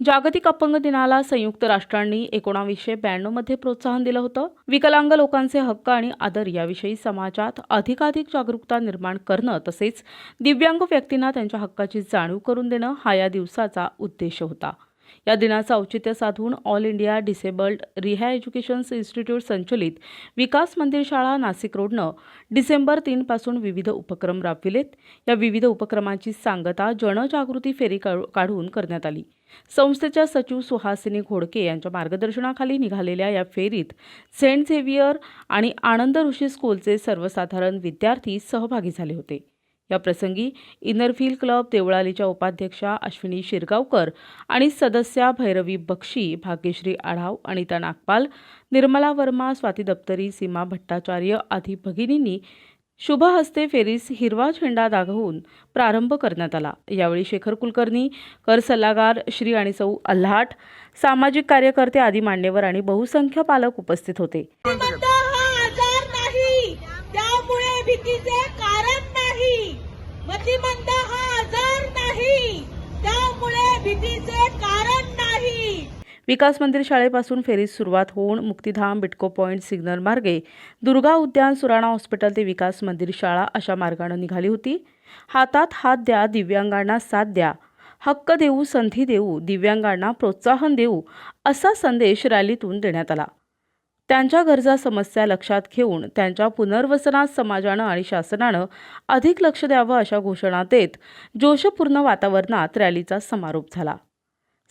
जागतिक अपंग दिनाला संयुक्त राष्ट्रांनी एकोणावीसशे ब्याण्णवमध्ये प्रोत्साहन दिलं होतं. विकलांग लोकांचे हक्क आणि आदर याविषयी समाजात अधिकाधिक जागरूकता निर्माण करणं तसेच दिव्यांग व्यक्तींना त्यांच्या हक्काची जाणीव करून देणं हा या दिवसाचा उद्देश होता. या दिनाचं औचित्य साधून all India disabled rehab education institute संचलित विकास मंदिर शाळा नाशिक रोडनं डिसेंबर तीनपासून विविध उपक्रम राबविलेत. या विविध उपक्रमांची सांगता जनजागृती फेरी काढून करण्यात आली. संस्थेच्या सचिव सुहासिनी घोडके यांच्या मार्गदर्शनाखाली निघालेल्या या फेरीत सेंट झेवियर आणि आनंद ऋषी स्कूलचे सर्वसाधारण विद्यार्थी सहभागी झाले होते. या प्रसंगी इनरफील क्लब देवळालीच्या उपाध्यक्षा अश्विनी शिरगावकर आणि सदस्या भैरवी बक्षी भाग्यश्री आढाव अनिता नागपाल निर्मला वर्मा स्वाती दप्तरी सीमा भट्टाचार्य आदी भगिनींनी शुभ हस्ते फेरीस हिरवा झेंडा दाखवून प्रारंभ करण्यात आला. यावेळी शेखर कुलकर्णी कर सल्लागार श्री आणि सौ अल्हाट सामाजिक कार्यकर्ते आदी मान्यवर आणि बहुसंख्य पालक उपस्थित होते मतिमंद हा आजार नाही त्यामुळे भीतीचे कारण नाही मतिमंद हा आजार नाही. त्यामुळे भीतीचे कारण नाही. विकास मंदिर शाळेपासून फेरीस सुरुवात होऊन मुक्तिधाम बिटको पॉईंट सिग्नल मार्गे दुर्गा उद्यान सुराणा हॉस्पिटल ते विकास मंदिर शाळा अशा मार्गानं निघाली होती. हातात हात द्या दिव्यांगांना साथ द्या. हक्क देऊ संधी देऊ दिव्यांगांना प्रोत्साहन देऊ असा संदेश रॅलीतून देण्यात आला. त्यांच्या गरजा समस्या लक्षात घेऊन त्यांच्या पुनर्वसनात समाजानं आणि शासनानं अधिक लक्ष द्यावं अशा घोषणा देत जोशपूर्ण वातावरणात रॅलीचा समारोप झाला.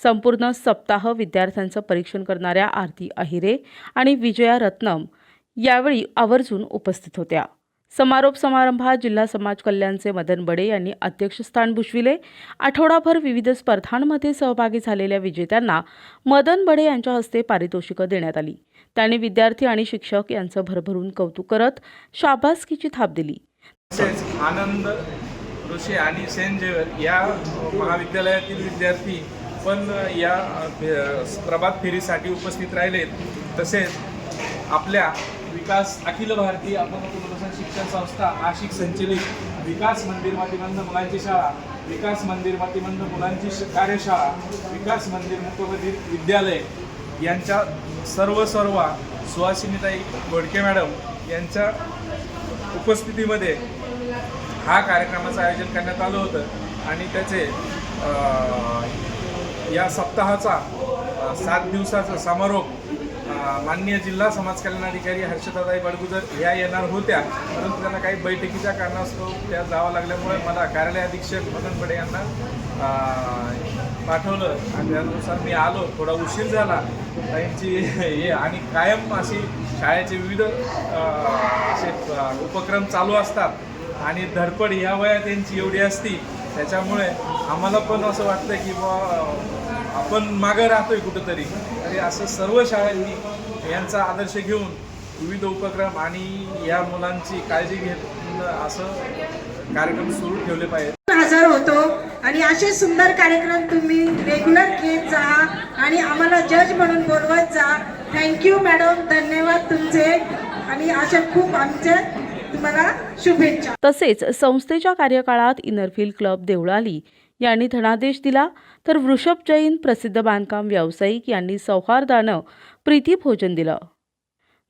संपूर्ण सप्ताह विद्यार्थ्यांचं परीक्षण करणाऱ्या आरती अहिरे आणि विजया रत्नम यावेळी आवर्जून उपस्थित होत्या. समारोप समारंभात जिल्हा समाज कल्याणचे मदन बडे यांनी अध्यक्षस्थान भूषविले. आठवडाभर विविध स्पर्धांमध्ये सहभागी झालेल्या विजेत्यांना मदन बडे यांच्या हस्ते पारितोषिकं देण्यात आली. त्यांनी विद्यार्थी आणि शिक्षक यांचं भरभरून कौतुक करत शाबासकीची थाप दिली. तसेच आनंद ऋषी आणि सेंट या महाविद्यालयातील विद्यार्थी पण या प्रभात फेरीसाठी उपस्थित राहिलेत. तसेच आपल्या विकास अखिल भारतीय अपंग पुनर्वसन शिक्षण संस्था नाशिक संचलित विकास मंदिर मातीबंध मुलांची शाळा विकास मंदिर मातीमंद मुलांची श- कार्यशाळा विकास मंदिर मुकबधीर विद्यालय यांच्या सर्व सर्व सुहासिनीताई गोडके मॅडम यांच्या उपस्थितीमध्ये हा कार्यक्रमाचं आयोजन करण्यात आलं होतं आणि त्याचे या सप्ताहाचा सात दिवसाचा समारोप माननीय जिल्हा समाज कल्याण अधिकारी हर्षदाताई बडगुजर ह्या येणार होत्या. परंतु त्यांना काही बैठकीच्या कारणास्तव त्या जावं लागल्यामुळे मला कार्यालय अधीक्षक मदन पडे यांना पाठवलं. आणि त्यानुसार मी आलो. थोडा उशीर झाला. त्यांची हे आणि कायम अशी शाळेचे विविध असे उपक्रम चालू असतात. आणि धडपड ह्या वयात त्यांची एवढी असती. त्याच्यामुळे आम्हाला पण असं वाटतं की बा आपण मागं राहतोय कुठंतरी. तरी असं सर्व शाळांनी यांचा आदर्श घेऊन विविध उपक्रम आणि या मुलांची काळजी घेत असं कार्यक्रम सुरू ठेवले पाहिजेत. हजर होतो आणि असे सुंदर कार्यक्रम तुम्ही रेग्युलर घेत जा आणि आम्हाला जज म्हणून बोलवत जा. थँक्यू मॅडम धन्यवाद तुमचे. आणि अशा खूप आमचे तुम्हाला शुभेच्छा. तसेच संस्थेच्या कार्यकाळात इनरफिल क्लब देवळाली यांनी धनादेश दिला. तर वृषभ जैन प्रसिद्ध बांधकाम व्यावसायिक यांनी सौहार्दानं प्रीतीभोजन दिलं.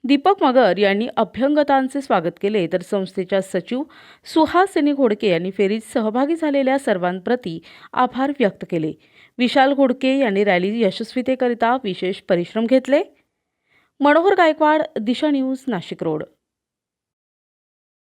दीपक मगर यांनी अभ्यंगतांचे स्वागत केले. तर संस्थेच्या सचिव सुहासिनी घोडके यांनी फेरीत सहभागी झालेल्या सर्वांप्रती आभार व्यक्त केले. विशाल घोडके यांनी रॅली यशस्वीतेकरिता विशेष परिश्रम घेतले. Manohar Gaikwad Disha news Nashik road.